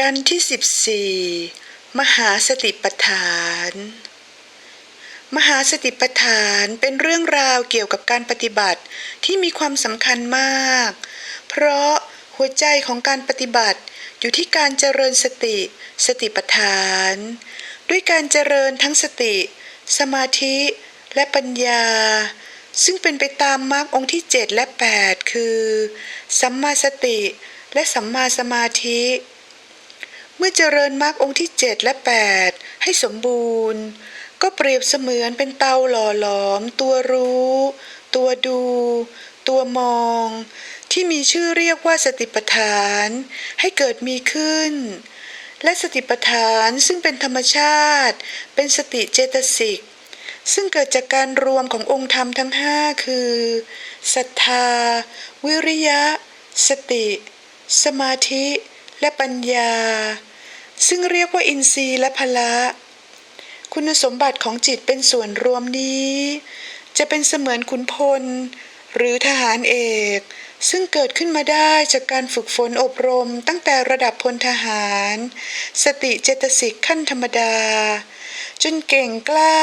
กันที่สิบสี่มหาสติปัฏฐาน มหาสติปัฏฐานเป็นเรื่องราวเกี่ยวกับการปฏิบัติที่มีความสำคัญมาก เพราะหัวใจของการปฏิบัติอยู่ที่การเจริญสติ สติปัฏฐาน ด้วยการเจริญทั้งสติ สมาธิและปัญญา ซึ่งเป็นไปตามมรรคองค์ที่ 7 และ 8 คือ สัมมาสติ และสัมมาสมาธิ เมื่อเจริญมรรคองค์ที่7และ8ให้สมบูรณ์ ก็เปรียบเสมือนเป็นเตาหล่อหลอม ตัวรู้ ตัวดู ตัวมอง ที่มีชื่อเรียกว่าสติปัฏฐาน ให้เกิดมีขึ้น และสติปัฏฐานซึ่งเป็นธรรมชาติ เป็นสติเจตสิกซึ่งเกิดจากการรวมขององค์ธรรมทั้งห้าคือศรัทธา วิริยะ สติ สมาธิ และปัญญา ซึ่งเรียกว่าอินทรีย์และพละ คุณสมบัติของจิตเป็นส่วนรวมนี้ จะเป็นเสมือนขุนพล หรือทหารเอก ซึ่งเกิดขึ้นมาได้จากการฝึกฝนอบรมตั้งแต่ระดับพลทหาร สติเจตสิกขั้นธรรมดา จนเก่งกล้า